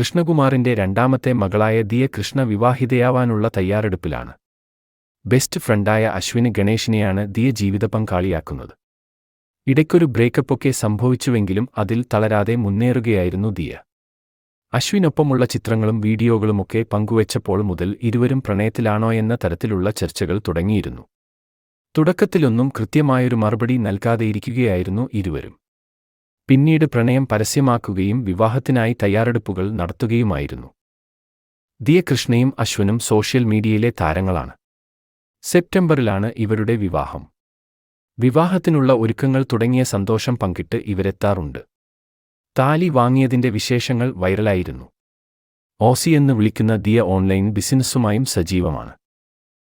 കൃഷ്ണകുമാറിന്റെ രണ്ടാമത്തെ മകളായ ദിയ കൃഷ്ണ വിവാഹിതയാവാനുള്ള തയ്യാറെടുപ്പിലാണ്. ബെസ്റ്റ് ഫ്രണ്ടായ അശ്വിന് ഗണേഷിനെയാണ് ദിയ ജീവിത പങ്കാളിയാക്കുന്നത് ഇടയ്ക്കൊരു ബ്രേക്കപ്പൊക്കെ സംഭവിച്ചുവെങ്കിലും അതിൽ തളരാതെ മുന്നേറുകയായിരുന്നു ദിയ. അശ്വിനൊപ്പമുള്ള ചിത്രങ്ങളും വീഡിയോകളുമൊക്കെ പങ്കുവച്ചപ്പോൾ മുതൽ ഇരുവരും പ്രണയത്തിലാണോയെന്ന തരത്തിലുള്ള ചർച്ചകൾ തുടങ്ങിയിരുന്നു. തുടക്കത്തിലൊന്നും കൃത്യമായൊരു മറുപടി നൽകാതെയിരിക്കുകയായിരുന്നു ഇരുവരും. പിന്നീട് പ്രണയം പരസ്യമാക്കുകയും വിവാഹത്തിനായി തയ്യാറെടുപ്പുകൾ നടത്തുകയുമായിരുന്നു. ദിയ കൃഷ്ണയും അശ്വനും സോഷ്യൽ മീഡിയയിലെ താരങ്ങളാണ്. സെപ്റ്റംബറിലാണ് ഇവരുടെ വിവാഹം. വിവാഹത്തിനുള്ള ഒരുക്കങ്ങൾ തുടങ്ങിയ സന്തോഷം പങ്കിട്ട് ഇവരെത്താറുണ്ട്. താലി വാങ്ങിയതിന്റെ വിശേഷങ്ങൾ വൈറലായിരുന്നു. ഓസി എന്ന് വിളിക്കുന്ന ദിയ ഓൺലൈൻ ബിസിനസ്സുമായും സജീവമാണ്.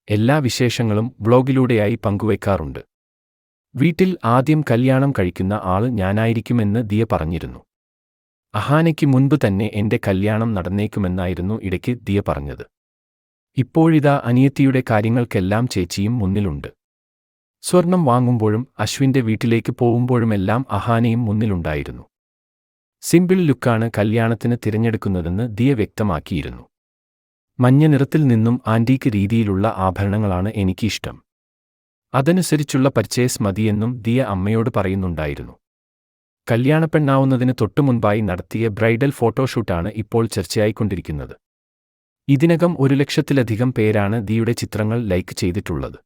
എല്ലാ വിശേഷങ്ങളും ബ്ലോഗിലൂടെയായി പങ്കുവയ്ക്കാറുണ്ട്. വീട്ടിൽ ആദ്യം കല്യാണം കഴിക്കുന്ന ആൾ ഞാനായിരിക്കുമെന്ന് ദിയ പറഞ്ഞിരുന്നു. അഹാനയ്ക്ക് മുൻപ് തന്നെ എന്റെ കല്യാണം നടന്നേക്കുമെന്നായിരുന്നു ഇടയ്ക്ക് ദിയ പറഞ്ഞത്. ഇപ്പോഴിതാ അനിയത്തിയുടെ കാര്യങ്ങൾക്കെല്ലാം ചേച്ചിയും മുന്നിലുണ്ട്. സ്വർണം വാങ്ങുമ്പോഴും അശ്വിന്റെ വീട്ടിലേക്ക് പോകുമ്പോഴുമെല്ലാം അഹാനയും മുന്നിലുണ്ടായിരുന്നു. സിമ്പിൾ ലുക്കാണ് കല്യാണത്തിന് തിരഞ്ഞെടുക്കുന്നതെന്ന് ദിയ വ്യക്തമാക്കിയിരുന്നു. മഞ്ഞ നിറത്തിൽ നിന്നും ആന്റീക്ക് രീതിയിലുള്ള ആഭരണങ്ങളാണ് എനിക്കിഷ്ടം. അതനുസരിച്ചുള്ള പർച്ചേസ് മതിയെന്നും ദിയ അമ്മയോട് പറയുന്നുണ്ടായിരുന്നു. കല്യാണപ്പെണ്ണാവുന്നതിന് തൊട്ടുമുൻപായി നടത്തിയ ബ്രൈഡൽ ഫോട്ടോഷൂട്ടാണ് ഇപ്പോൾ ചർച്ചയായിക്കൊണ്ടിരിക്കുന്നത്. ഇതിനകം ഒരു ലക്ഷത്തിലധികം പേരാണ് ദിയുടെ ചിത്രങ്ങൾ ലൈക്ക് ചെയ്തിട്ടുള്ളത്.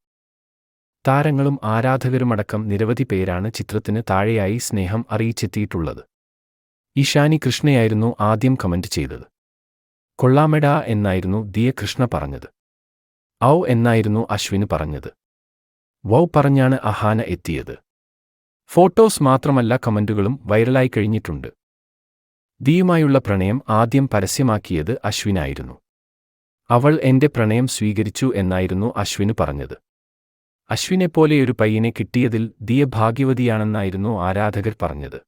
താരങ്ങളും ആരാധകരുമടക്കം നിരവധി പേരാണ് ചിത്രത്തിന് താഴെയായി സ്നേഹം അറിയിച്ചെത്തിയിട്ടുള്ളത്. ഇഷാനി കൃഷ്ണയായിരുന്നു ആദ്യം കമന്റ് ചെയ്തത്. കൊള്ളാമെടാ എന്നായിരുന്നു ദിയ കൃഷ്ണ പറഞ്ഞത്. ഔ എന്നായിരുന്നു അശ്വിന് പറഞ്ഞത്. വൗ പറഞ്ഞാണ് അഹാന എത്തിയത്. ഫോട്ടോസ് മാത്രമല്ല കമന്റുകളും വൈറലായി കഴിഞ്ഞിട്ടുണ്ട്. ദിയുമായുള്ള പ്രണയം ആദ്യം പരസ്യമാക്കിയത് അശ്വിനായിരുന്നു. അവൾ എന്റെ പ്രണയം സ്വീകരിച്ചു എന്നായിരുന്നു അശ്വിന് പറഞ്ഞത്. അശ്വിനെപ്പോലെയൊരു പയ്യനെ കിട്ടിയതിൽ ദിയ ഭാഗ്യവതിയാണെന്നായിരുന്നു ആരാധകർ പറഞ്ഞത്.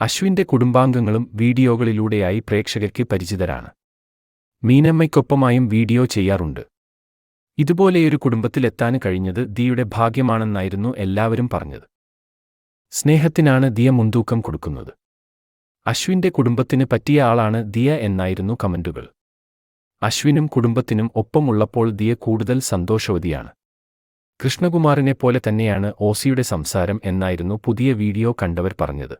അശ്വിന്റെ കുടുംബാംഗങ്ങളും വീഡിയോകളിലൂടെയായി പ്രേക്ഷകർക്ക് പരിചിതരാണ്. മീനമ്മയ്ക്കൊപ്പമായും വീഡിയോ ചെയ്യാറുണ്ട്. ഇതുപോലെയൊരു കുടുംബത്തിലെത്താൻ കഴിഞ്ഞത് ദിയുടെ ഭാഗ്യമാണെന്നായിരുന്നു എല്ലാവരും പറഞ്ഞത്. സ്നേഹത്തിനാണ് ദിയ മുൻതൂക്കം കൊടുക്കുന്നത്. അശ്വിന്റെ കുടുംബത്തിന് പറ്റിയ ആളാണ് ദിയ എന്നായിരുന്നു കമന്റുകൾ അശ്വിനും കുടുംബത്തിനും ഒപ്പമുള്ളപ്പോൾ ദിയ കൂടുതൽ സന്തോഷവതിയാണ്. കൃഷ്ണകുമാറിനെ പോലെ തന്നെയാണ് ഓസിയുടെ സംസാരം എന്നായിരുന്നു പുതിയ വീഡിയോ കണ്ടവർ പറഞ്ഞത്.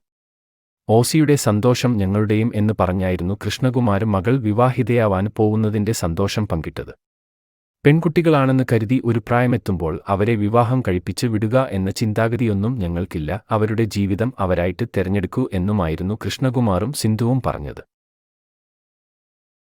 ഓസിയുടെ സന്തോഷം ഞങ്ങളുടെയും എന്ന് പറഞ്ഞായിരുന്നു കൃഷ്ണകുമാർ മകൾ വിവാഹിതയാവാൻ പോകുന്നതിന്റെ സന്തോഷം പങ്കിട്ടത്. പെൺകുട്ടികളാണെന്ന് കരുതി ഒരു പ്രായമെത്തുമ്പോൾ അവരെ വിവാഹം കഴിപ്പിച്ച് വിടുക എന്ന ചിന്താഗതിയൊന്നും ഞങ്ങൾക്കില്ല. അവരുടെ ജീവിതം അവരായിട്ട് തെരഞ്ഞെടുക്കൂ എന്നുമായിരുന്നു കൃഷ്ണകുമാറും സിന്ധുവും പറഞ്ഞത്.